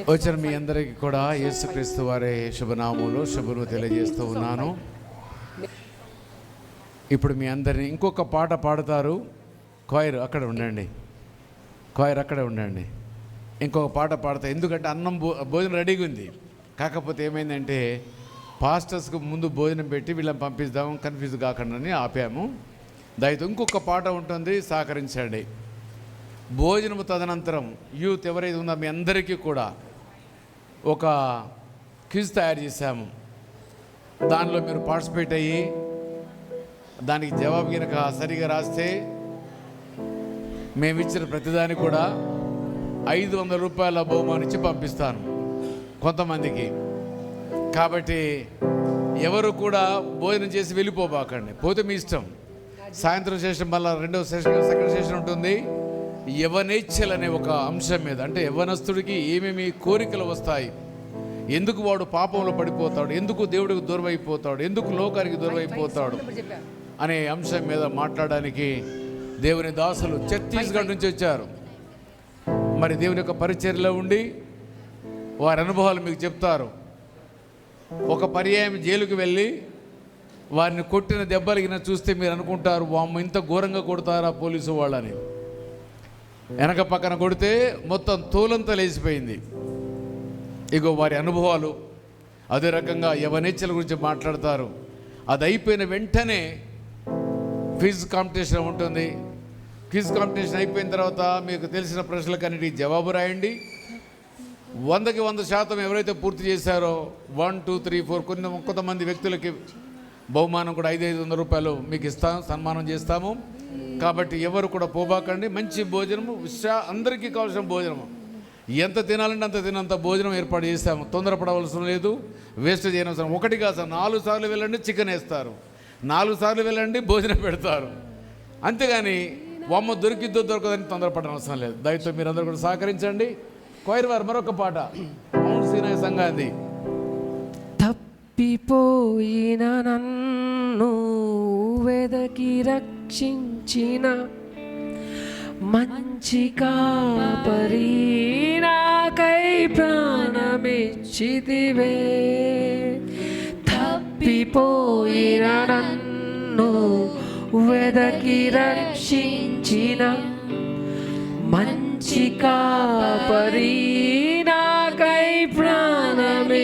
వచ్చిన మీ అందరికీ కూడా యేసుక్రీస్తు వారి శుభనామములు శుభను తెలియజేస్తూ ఉన్నాను. ఇప్పుడు మీ అందరిని ఇంకొక పాట పాడతారు. క్వైర్ అక్కడ ఉండండి. క్వైర్ అక్కడే ఉండండి. ఇంకొక పాట పాడతారు ఎందుకంటే అన్నం భో భోజనం రెడీగా ఉంది. కాకపోతే ఏమైందంటే పాస్టర్స్కి ముందు భోజనం పెట్టి వీళ్ళని పంపిద్దాం కన్ఫ్యూజ్ కాకుండా అని ఆపాము. దయతో ఇంకొక పాట ఉంటుంది సహకరించండి. భోజనము తదనంతరం యూత్ ఎవరైతే ఉందో మీ అందరికీ కూడా ఒక క్విజ్ తయారు చేశాము. దానిలో మీరు పార్టిసిపేట్ అయ్యి దానికి జవాబు కనుక సరిగా రాస్తే మేము ఇచ్చిన కూడా ఐదు వందల రూపాయల బహుమానించి పంపిస్తాను కొంతమందికి. కాబట్టి ఎవరు కూడా భోజనం చేసి వెళ్ళిపోబాకండి. పోతే మీ ఇష్టం. సాయంత్రం సెషన్ మళ్ళీ రెండో సెషన్ సెకండ్ సెషన్ ఉంటుంది. యవనేచ్ఛలు అనే ఒక అంశం మీద అంటే యవనస్తుడికి ఏమేమి కోరికలు వస్తాయి? ఎందుకు వాడు పాపంలో పడిపోతాడు? ఎందుకు దేవుడికి దూరమైపోతాడు? ఎందుకు లోకానికి దూరమైపోతాడు? అనే అంశం మీద మాట్లాడడానికి దేవుని దాసులు ఛత్తీస్గఢ్ నుంచి వచ్చారు. మరి దేవుని యొక్క పరిచర్లో ఉండి వారి అనుభవాలు మీకు చెప్తారు. ఒక పర్యాయం జైలుకి వెళ్ళి వారిని కొట్టిన దెబ్బలిగిన చూస్తే మీరు అనుకుంటారు వామ్మ ఇంత ఘోరంగా కొడతారా పోలీసు వాళ్ళని? వెనక పక్కన కొడితే మొత్తం తోలంతా లేచిపోయింది. ఇగో వారి అనుభవాలు. అదే రకంగా యవనేచ్చల గురించి మాట్లాడతారు. అది అయిపోయిన వెంటనే క్విజ్ కాంపిటీషన్ ఉంటుంది. క్విజ్ కాంపిటీషన్ అయిపోయిన తర్వాత మీకు తెలిసిన ప్రశ్నలకన్నిటికీ జవాబు రాయండి. వందకి వంద శాతం ఎవరైతే పూర్తి చేశారో వన్ టూ త్రీ ఫోర్ కొన్ని కొంతమంది వ్యక్తులకి బహుమానం కూడా ఐదు ఐదు వందల రూపాయలు మీకు ఇస్తాం సన్మానం చేస్తాము. కాబట్టి ఎవరు కూడా పోబాకండి. మంచి భోజనము విశ్రా అందరికీ కావాల్సిన భోజనము. ఎంత తినాలంటే అంత తినంత భోజనం ఏర్పాటు చేస్తాము తొందరపడవలసిన లేదు. వేస్ట్ చేయనవసరం. ఒకటి కాదు నాలుగు సార్లు వెళ్ళండి చికెన్ వేస్తారు. నాలుగు సార్లు వెళ్ళండి భోజనం పెడతారు. అంతేగాని బొమ్మ దొరికిద్దో దొరకదని తొందరపడనవసరం లేదు. దయతో మీరందరూ కూడా సహకరించండి. కోయిర్ వారు మరొక పాట. మౌంట్ సీనాయ సంఘాది. తప్పిపోయిన నన్ను వెదకి రక్షించిన మంచి కాపరి నాకై ప్రాణమిచ్చిదివే తప్పిపోయిన నన్ను వెదకి రక్షించిన మంచి కాపరి నాకై ప్రాణమిచ్చిదివే